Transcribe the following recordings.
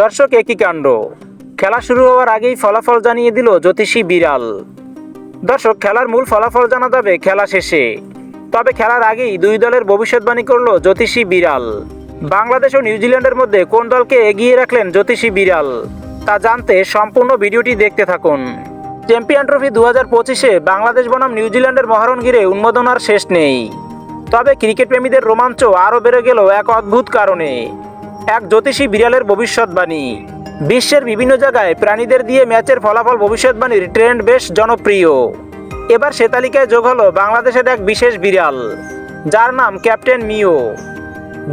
দর্শক, একই কাণ্ড। খেলা শুরু হওয়ার আগেই ফলাফল জানিয়ে দিল জ্যোতিষী বিড়াল। দর্শক, খেলার মূল ফলাফল জানা যাবে খেলা শেষে। তবে খেলার আগেই দুই দলের ভবিষ্যৎবাণী করল জ্যোতিষী বিড়াল। বাংলাদেশ ও নিউজিল্যান্ডের মধ্যে কোন দলকে এগিয়ে রাখলেন জ্যোতিষী বিড়াল, তা জানতে সম্পূর্ণ ভিডিওটি দেখতে থাকুন। চ্যাম্পিয়ন ট্রফি দু হাজার পঁচিশে বাংলাদেশ বনাম নিউজিল্যান্ডের মহারণ ঘিরে উন্মোদনার শেষ নেই। তবে ক্রিকেট প্রেমীদের রোমাঞ্চ আরও বেড়ে গেল এক অদ্ভুত কারণে। এক জ্যোতিষী বিড়ালের ভবিষ্যৎবাণী বিশ্বের বিভিন্ন জায়গায় প্রাণীদের দিয়ে ম্যাচের ফলাফল ভবিষ্যৎবাণীর ট্রেন্ড বেশ জনপ্রিয়। এবার সে তালিকায় যোগ হলো বাংলাদেশের এক বিশেষ বিড়াল, যার নাম ক্যাপ্টেন মিও।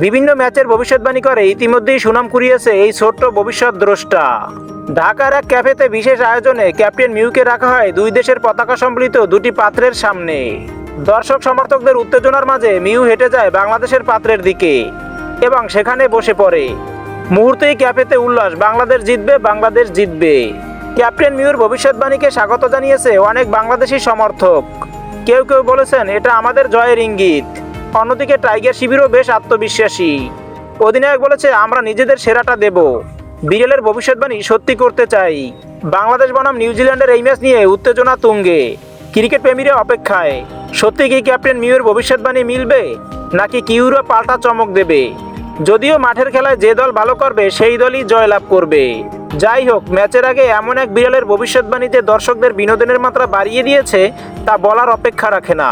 বিভিন্ন ম্যাচের ভবিষ্যৎবাণী করে ইতিমধ্যেই সুনাম কুড়িয়েছে এই ছোট্ট ভবিষ্যৎ দ্রষ্টা। ঢাকার এক ক্যাফেতে বিশেষ আয়োজনে ক্যাপ্টেন মিউকে রাখা হয় দুই দেশের পতাকা সম্বলিত দুটি পাত্রের সামনে। দর্শক সমর্থকদের উত্তেজনার মাঝে মিউ হেঁটে যায় বাংলাদেশের পাত্রের দিকে। এবং সেখানে বসে পড়ে। মুহূর্তেই ক্যাফেতে উল্লাস, বাংলাদেশ জিতবে বাংলাদেশ জিতবে। ক্যাপ্টেন মিউর ভবিষ্যৎবাণীকে স্বাগত জানিয়েছে অনেক বাংলাদেশি সমর্থক। কেউ কেউ বলেছেন, এটা আমাদের জয়ের ইঙ্গিত। অন্যদিকে টাইগার শিবিরও বেশ আত্মবিশ্বাসী। অধিনায়ক বলেছে, আমরা নিজেদের সেরাটা দেব। বিড়েলের ভবিষ্যৎবাণী সত্যি করতে চাই। বাংলাদেশ বনাম নিউজিল্যান্ডের এই ম্যাচ নিয়ে উত্তেজনা তুঙ্গে। ক্রিকেট প্রেমীরা অপেক্ষায়। সত্যি কি ক্যাপ্টেন মিউর ভবিষ্যৎবাণী মিলবে? নাকি কিউরো পাল্টা চমক দেবে? যদিও মাঠের খেলায় যে দল ভালো করবে, সেই দলই জয়লাভ করবে। যাই হোক, ম্যাচের আগে এমন এক বিড়ালের ভবিষ্যৎবাণীতে দর্শকদের বিনোদনের মাত্রা বাড়িয়ে দিয়েছে, তা বলার অপেক্ষা রাখে না।